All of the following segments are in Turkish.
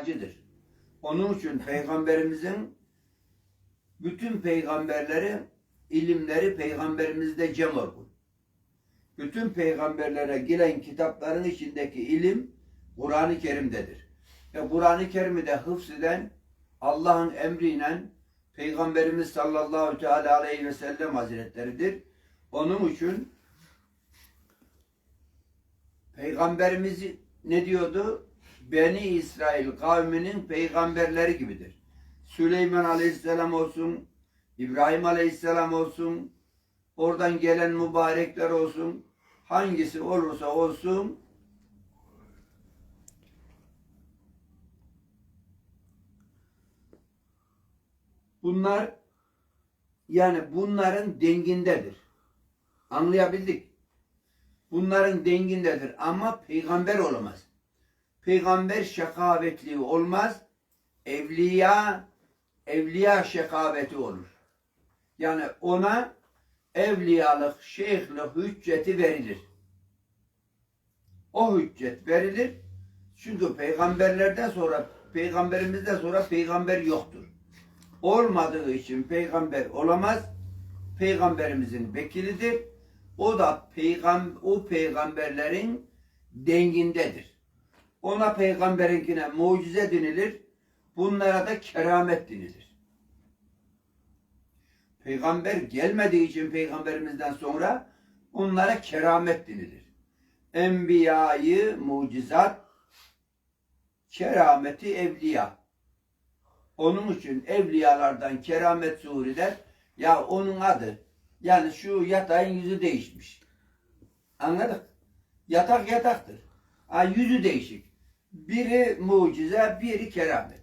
acıdır. Onun için peygamberimizin bütün peygamberleri ilimleri peygamberimizde cem olur. Bütün peygamberlere gelen kitapların içindeki ilim Kur'an-ı Kerim'dedir. Ve Kur'an-ı Kerim'i de hıfzeden Allah'ın emriyle Peygamberimiz sallallahu teala aleyhi ve sellem hazretleridir. Onun için Peygamberimiz ne diyordu? Beni İsrail kavminin peygamberleri gibidir. Süleyman aleyhisselam olsun, İbrahim aleyhisselam olsun, oradan gelen mübarekler olsun, hangisi olursa olsun bunlar yani bunların dengindedir. Anlayabildik. Bunların dengindedir ama peygamber olamaz. Peygamber şakavetli olmaz. Evliya evliya şekaveti olur. Yani ona evliyalık, şeyhlik hücceti verilir. O hüccet verilir. Çünkü peygamberlerden sonra peygamberimizden sonra peygamber yoktur. Olmadığı için peygamber olamaz. Peygamberimizin vekilidir. O da peygam o peygamberlerin dengindedir. Ona peygamberinkine mucize denilir. Bunlara da keramet denilir. Peygamber gelmediği için peygamberimizden sonra onlara keramet denilir. Enbiyayı mucizat, kerameti evliya. Onun için evliyalardan keramet zuhur Ya onun adı. Yani şu yatağın yüzü değişmiş. Anladık? Yatak yataktır. Ha, yüzü değişik. Biri mucize, biri keramet.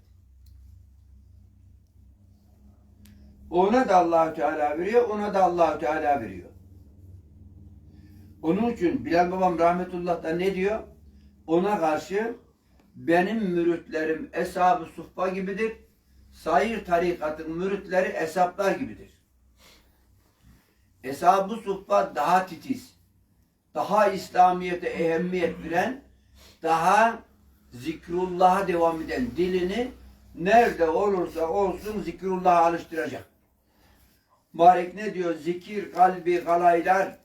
Ona da Allahu Teala veriyor, ona da Allahu Teala veriyor. Onun için Bilal babam rahmetullah da ne diyor? Ona karşı benim müritlerim eshab-ı suhba gibidir. Sayır tarikatın müritleri esaplar gibidir. Eshab-ı suhba daha titiz, daha İslamiyet'e ehemmiyet veren, daha zikrullah'a devam eden dilini nerede olursa olsun zikrullah'a alıştıracak. Mübarek ne diyor? Zikir kalbi kalaylar,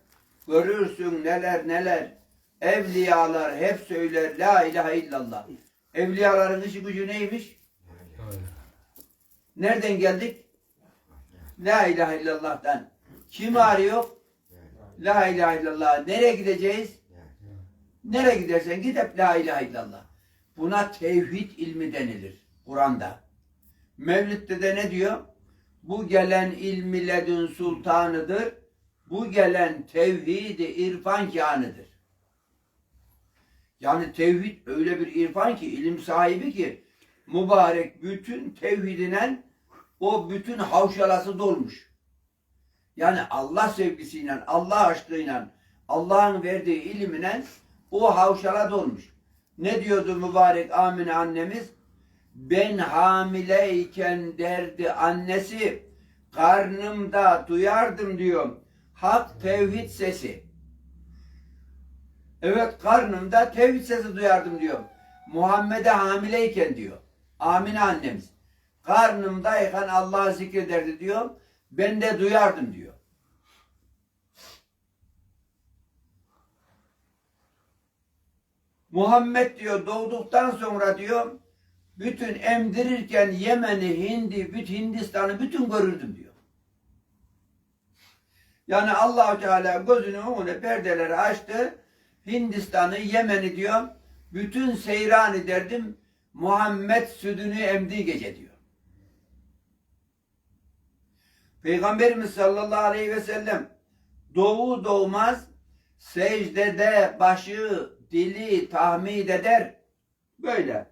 görürsün neler neler. Evliyalar hep söyler la ilahe illallah. Evliyaların işi gücü neymiş? Nereden geldik? La ilahe illallah'tan. Kim arıyor? La ilahe illallah. Nereye gideceğiz? Nereye gidersen git hep la ilahe illallah. Buna tevhid ilmi denilir Kur'an'da. Mevlid'de de ne diyor? Bu gelen ilmi ledün sultanıdır. Bu gelen tevhid-i irfan kânıdır. Yani tevhid öyle bir irfan ki, ilim sahibi ki mübarek bütün tevhidinen o bütün havşalası dolmuş. Yani Allah sevgisiyle, Allah aşkıyla, Allah'ın verdiği ilimle o havşala dolmuş. Ne diyordu mübarek Amine annemiz? Ben hamileyken derdi annesi, karnımda duyardım diyor. Hak tevhid sesi. Evet karnımda tevhid sesi duyardım diyor. Muhammed'e hamileyken diyor. Amine annemiz. Karnımdayken Allah'ı zikrederdi diyor. Ben de duyardım diyor. Muhammed diyor doğduktan sonra diyor bütün emdirirken Yemen'i, Hindi, bütün Hindistan'ı bütün görürdüm diyor. Yani Allahu Teala gözünü önüne perdeleri açtı. Hindistan'ı, Yemen'i diyor. Bütün seyran ederdim. Muhammed südünü emdiği gece diyor. Peygamberimiz sallallahu aleyhi ve sellem doğu doğmaz secdede başı dili tahmid eder. Böyle.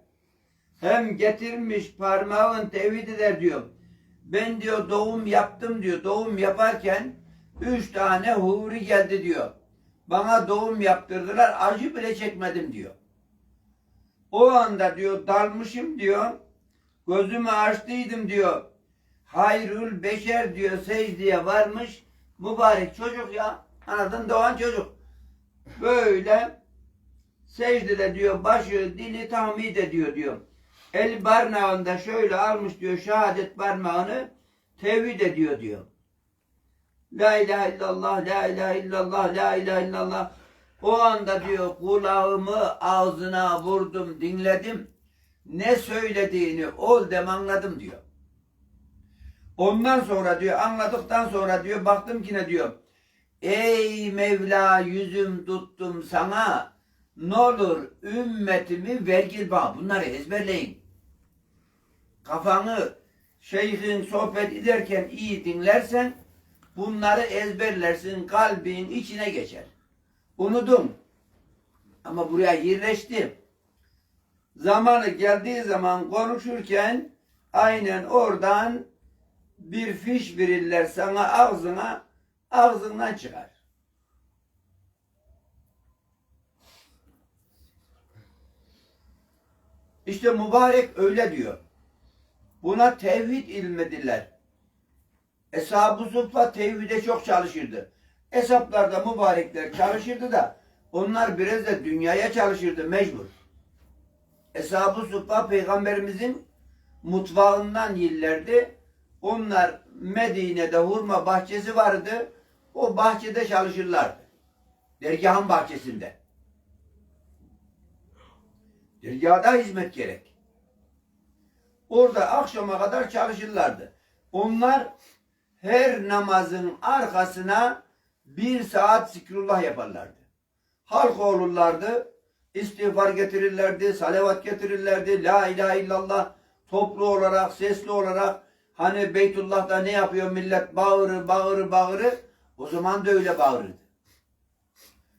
Hem getirmiş parmağın tevhid eder diyor. Ben diyor doğum yaptım diyor. Doğum yaparken üç tane huri geldi diyor. Bana doğum yaptırdılar. Acı bile çekmedim diyor. O anda diyor dalmışım diyor. Gözümü açtıydım diyor. Hayrül beşer diyor secdeye varmış. Mübarek çocuk ya. Anadan doğan çocuk. Böyle secdede diyor başı dili tahmid ediyor diyor. El barnağında şöyle almış diyor şehadet parmağını tevhid ediyor diyor. La ilahe illallah, la ilahe illallah, la ilahe illallah. O anda diyor kulağımı ağzına vurdum, dinledim. Ne söylediğini ol dem anladım diyor. Ondan sonra diyor anladıktan sonra diyor baktım ki ne diyor. Ey Mevla yüzüm tuttum sana ne olur ümmetimi vergil bana. Bunları ezberleyin. Kafanı şeyhin sohbet ederken iyi dinlersen bunları ezberlersin kalbin içine geçer. Unudum. Ama buraya yerleşti. Zamanı geldiği zaman konuşurken aynen oradan bir fiş verirler sana ağzına ağzından çıkar. İşte mübarek öyle diyor. Buna tevhid ilmediler. Eshab-ı Suffa tevhide çok çalışırdı. Hesaplarda mübarekler çalışırdı da onlar biraz da dünyaya çalışırdı mecbur. Eshab-ı Suffa peygamberimizin mutfağından yillerdi. Onlar Medine'de hurma bahçesi vardı. O bahçede çalışırlardı. Dergahın bahçesinde. Dergahda hizmet gerek. Orada akşama kadar çalışırlardı. Onlar her namazın arkasına bir saat zikrullah yaparlardı. Halk olurlardı, istiğfar getirirlerdi, salavat getirirlerdi, la ilahe illallah toplu olarak, sesli olarak hani Beytullah'ta ne yapıyor millet bağırı bağırı bağırı o zaman da öyle bağırırdı.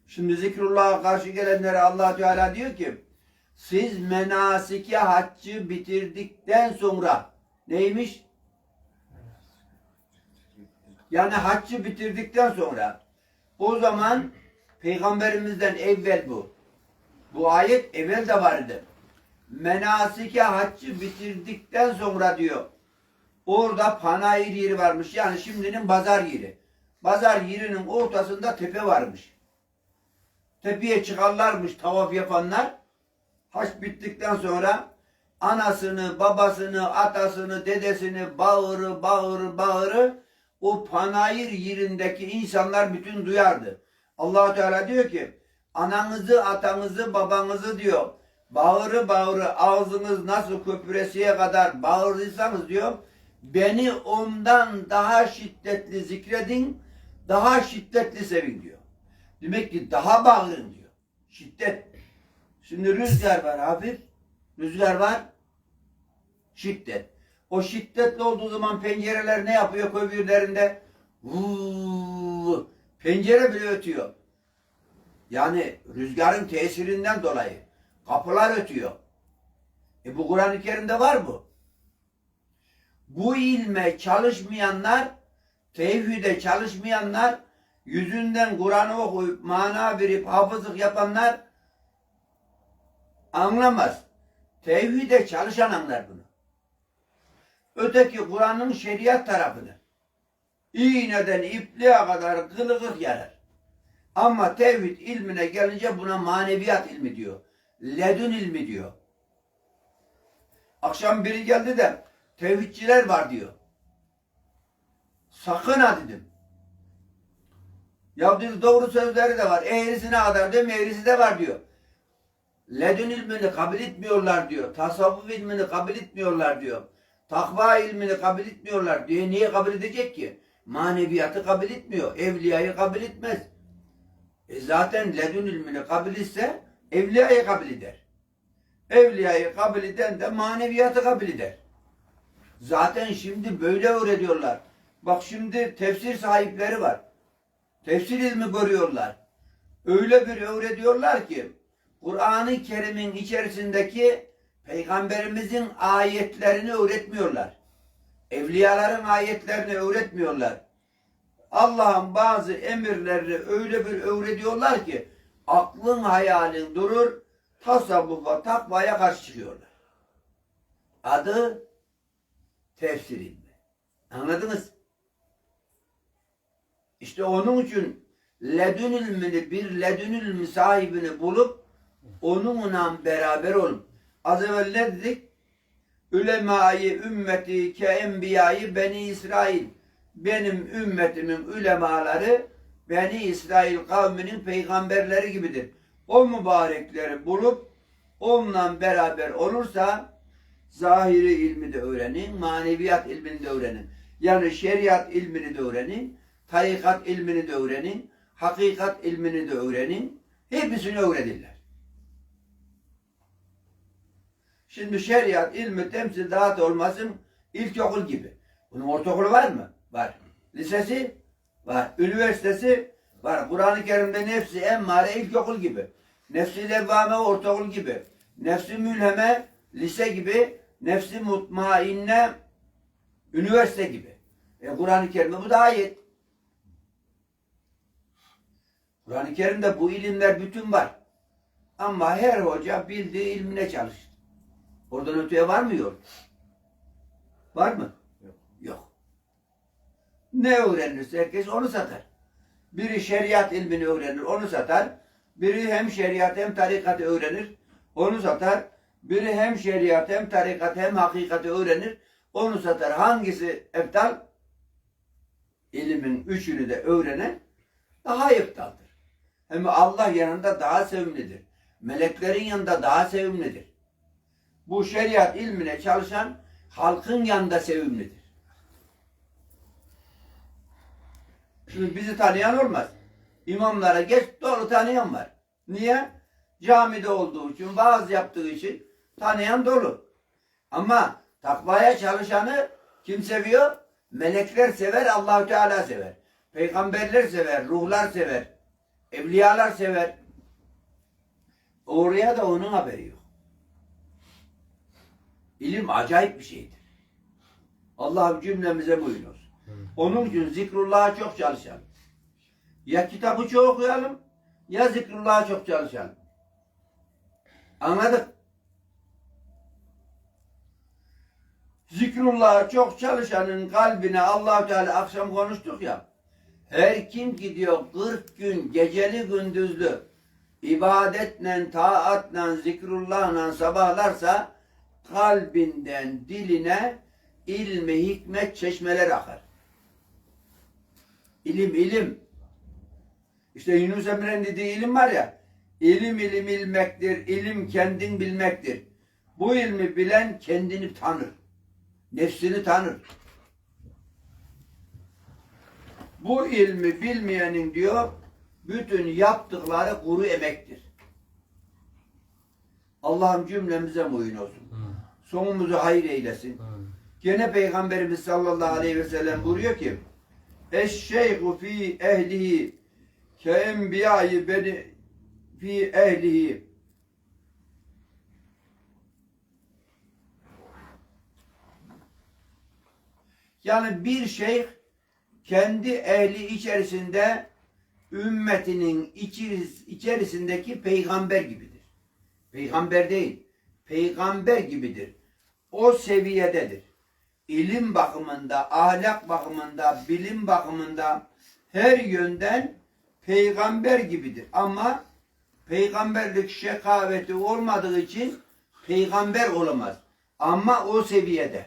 Şimdi zikrullah'a karşı gelenlere allah Teala diyor ki siz menasike haccı bitirdikten sonra neymiş? Yani haccı bitirdikten sonra o zaman peygamberimizden evvel bu. Bu ayet evvel de vardı. Menasike haccı bitirdikten sonra diyor. Orada panayır yeri varmış. Yani şimdinin pazar yeri. Pazar yerinin ortasında tepe varmış. Tepeye çıkarlarmış tavaf yapanlar. Haç bittikten sonra anasını, babasını, atasını, dedesini bağırı, bağırı, bağırı o panayır yerindeki insanlar bütün duyardı. allah Teala diyor ki ananızı, atanızı, babanızı diyor bağırı bağırı ağzınız nasıl köpüresiye kadar bağırdıysanız diyor beni ondan daha şiddetli zikredin, daha şiddetli sevin diyor. Demek ki daha bağırın diyor. Şiddet. Şimdi rüzgar var hafif. Rüzgar var. Şiddet. O şiddetli olduğu zaman pencereler ne yapıyor kömürlerinde? Vuuu. Pencere bile ötüyor. Yani rüzgarın tesirinden dolayı. Kapılar ötüyor. E bu Kur'an-ı Kerim'de var bu. Bu ilme çalışmayanlar, tevhide çalışmayanlar, yüzünden Kur'an'ı okuyup mana verip hafızlık yapanlar anlamaz. Tevhide çalışan anlar bunu. Öteki Kur'an'ın şeriat tarafını. İğneden ipliğe kadar kılıkık yarar. Ama tevhid ilmine gelince buna maneviyat ilmi diyor. Ledün ilmi diyor. Akşam biri geldi de tevhidçiler var diyor. Sakın ha dedim. Ya dedi doğru sözleri de var. Eğrisine kadar diyor, eğrisi de var diyor. Ledün ilmini kabul etmiyorlar diyor. Tasavvuf ilmini kabul etmiyorlar diyor. Takva ilmini kabul etmiyorlar diyor. Niye kabul edecek ki? Maneviyatı kabul etmiyor. Evliyayı kabul etmez. E zaten ledün ilmini kabul etse evliyayı kabul eder. Evliyayı kabul eden de maneviyatı kabul eder. Zaten şimdi böyle öğretiyorlar. Bak şimdi tefsir sahipleri var. Tefsir ilmi görüyorlar. Öyle bir öğretiyorlar ki Kur'an-ı Kerim'in içerisindeki Peygamberimizin ayetlerini öğretmiyorlar. Evliyaların ayetlerini öğretmiyorlar. Allah'ın bazı emirlerini öyle bir öğretiyorlar ki aklın hayalin durur, tasavvufa, takvaya karşı çıkıyorlar. Adı tefsir ilmi. Anladınız? İşte onun için ledün ilmini, bir ledün ilmi sahibini bulup onunla beraber olun. Az evvel ne dedik? Ülemayı ümmeti ke enbiyayı beni İsrail. Benim ümmetimin ulemaları Beni İsrail kavminin peygamberleri gibidir. O mübarekleri bulup onunla beraber olursa zahiri ilmi de öğrenin, maneviyat ilmini de öğrenin. Yani şeriat ilmini de öğrenin, tarikat ilmini de öğrenin, hakikat ilmini de öğrenin. Hepsini öğrenirler. Şimdi şeriat ilmi temsil dağıt olmasın ilkokul gibi. Bunun ortaokulu var mı? Var. Lisesi? Var. Üniversitesi? Var. Kur'an-ı Kerim'de nefsi emmare ilkokul gibi. Nefsi levvame ortaokul gibi. Nefsi mülheme lise gibi. Nefsi mutmainne üniversite gibi. E, Kur'an-ı Kerim'de bu da ayet. Kur'an-ı Kerim'de bu ilimler bütün var. Ama her hoca bildiği ilmine çalışır. Oradan öteye var mı yok? Var mı? Yok. Yok. Ne öğrenirse herkes onu satar. Biri şeriat ilmini öğrenir, onu satar. Biri hem şeriat hem tarikatı öğrenir, onu satar. Biri hem şeriat hem tarikat hem hakikati öğrenir, onu satar. Hangisi eftal? İlimin üçünü de öğrenen daha eftaldır. Hem Allah yanında daha sevimlidir. Meleklerin yanında daha sevimlidir. Bu şeriat ilmine çalışan halkın yanında sevimlidir. Şimdi bizi tanıyan olmaz. İmamlara geç dolu tanıyan var. Niye? Camide olduğu için, vaaz yaptığı için tanıyan dolu. Ama takvaya çalışanı kim seviyor? Melekler sever, Allahü Teala sever. Peygamberler sever, ruhlar sever. Evliyalar sever. Oraya da onun haberi yok. İlim acayip bir şeydir. Allah cümlemize buyurun olsun. Onun için zikrullah'a çok çalışalım. Ya kitabı çok okuyalım ya zikrullah'a çok çalışalım. Anladık? Zikrullah'a çok çalışanın kalbine allah Teala akşam konuştuk ya. Her kim gidiyor 40 gün geceli gündüzlü ibadetle, taatla, zikrullahla sabahlarsa kalbinden diline ilmi hikmet çeşmeler akar. İlim ilim. İşte Yunus Emre'nin dediği ilim var ya. İlim ilim ilmektir, ilim kendin bilmektir. Bu ilmi bilen kendini tanır. Nefsini tanır. Bu ilmi bilmeyenin diyor, bütün yaptıkları kuru emektir. Allah'ım cümlemize muyin olsun. Sonumuzu hayır eylesin. Gene Peygamberimiz sallallahu aleyhi ve sellem buyuruyor ki Eşşeyhu fi ehlihi ke enbiyayı beni fi ehlihi Yani bir şeyh kendi ehli içerisinde ümmetinin içerisindeki peygamber gibidir. Peygamber değil, peygamber gibidir. O seviyededir. İlim bakımında, ahlak bakımında, bilim bakımında her yönden peygamber gibidir. Ama peygamberlik şekaveti olmadığı için peygamber olamaz. Ama o seviyede.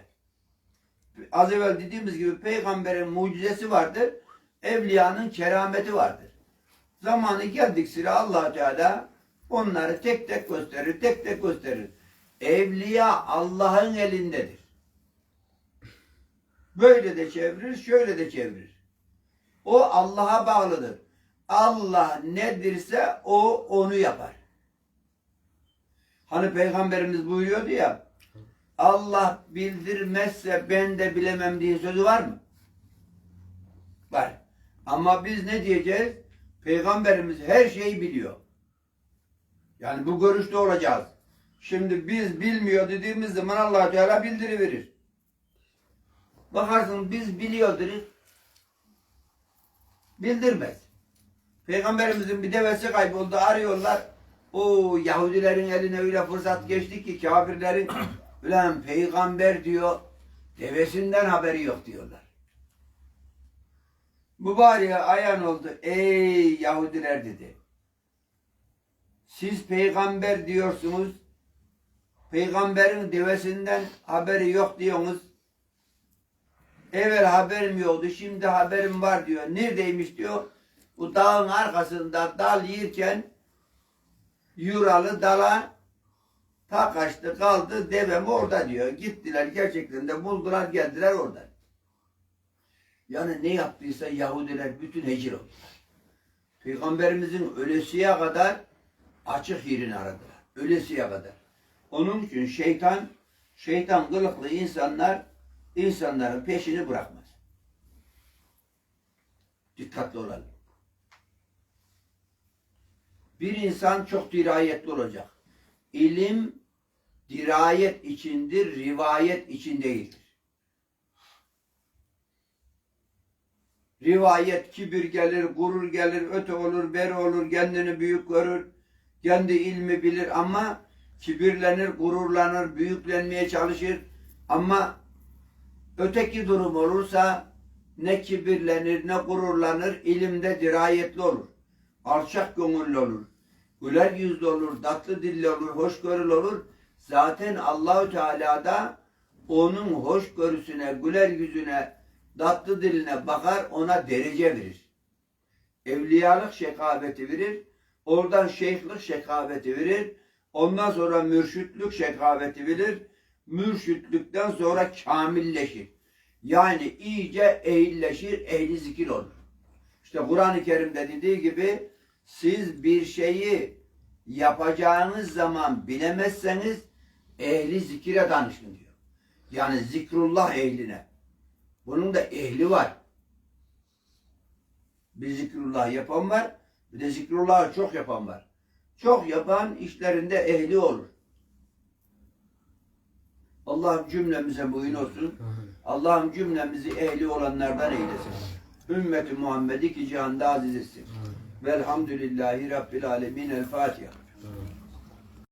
Az evvel dediğimiz gibi peygamberin mucizesi vardır. Evliyanın kerameti vardır. Zamanı geldik sıra allah Teala onları tek tek gösterir, tek tek gösterir. Evliya Allah'ın elindedir. Böyle de çevirir, şöyle de çevirir. O Allah'a bağlıdır. Allah nedirse o onu yapar. Hani peygamberimiz buyuruyordu ya Allah bildirmezse ben de bilemem diye sözü var mı? Var. Ama biz ne diyeceğiz? Peygamberimiz her şeyi biliyor. Yani bu görüşte olacağız. Şimdi biz bilmiyor dediğimiz zaman allah Teala bildiriverir. Bakarsın biz biliyor deriz. Bildirmez. Peygamberimizin bir devesi kayboldu arıyorlar. O Yahudilerin eline öyle fırsat geçti ki kafirlerin ulan peygamber diyor devesinden haberi yok diyorlar. Mübareğe ayan oldu. Ey Yahudiler dedi. Siz peygamber diyorsunuz. Peygamberin devesinden haberi yok diyorsunuz. Evvel haberim yoktu, şimdi haberim var diyor. Neredeymiş diyor. Bu dağın arkasında dal yiyirken yuralı dala ta kaçtı kaldı devem orada diyor. Gittiler gerçekten de buldular geldiler orada. Yani ne yaptıysa Yahudiler bütün hecir oldular. Peygamberimizin ölesiye kadar açık yerini aradılar. Ölesiye kadar. Onun için şeytan, şeytan kılıklı insanlar insanların peşini bırakmaz. Dikkatli olalım. Bir insan çok dirayetli olacak. İlim dirayet içindir, rivayet için değildir. Rivayet kibir gelir, gurur gelir, öte olur, beri olur, kendini büyük görür, kendi ilmi bilir ama kibirlenir, gururlanır, büyüklenmeye çalışır. Ama öteki durum olursa ne kibirlenir, ne gururlanır, ilimde dirayetli olur. Alçak gönüllü olur. Güler yüzlü olur, tatlı dilli olur, hoşgörülü olur. Zaten Allahü Teala da onun hoşgörüsüne, güler yüzüne, tatlı diline bakar, ona derece verir. Evliyalık şekaveti verir, oradan şeyhlik şekaveti verir, ondan sonra mürşütlük şekaveti verir, mürşütlükten sonra kamilleşir. Yani iyice ehilleşir, ehli zikir olur. İşte Kur'an-ı Kerim'de dediği gibi siz bir şeyi yapacağınız zaman bilemezseniz ehli zikire danışın diyor. Yani zikrullah ehline. Bunun da ehli var. Bir zikrullah yapan var, bir de zikrullahı çok yapan var. Çok yapan işlerinde ehli olur. Allah'ım cümlemize boyun olsun. Allah'ım cümlemizi ehli olanlardan eylesin. Ümmeti Muhammed'i ki cihanda aziz etsin. Velhamdülillahi Rabbil Alemin. El Fatiha.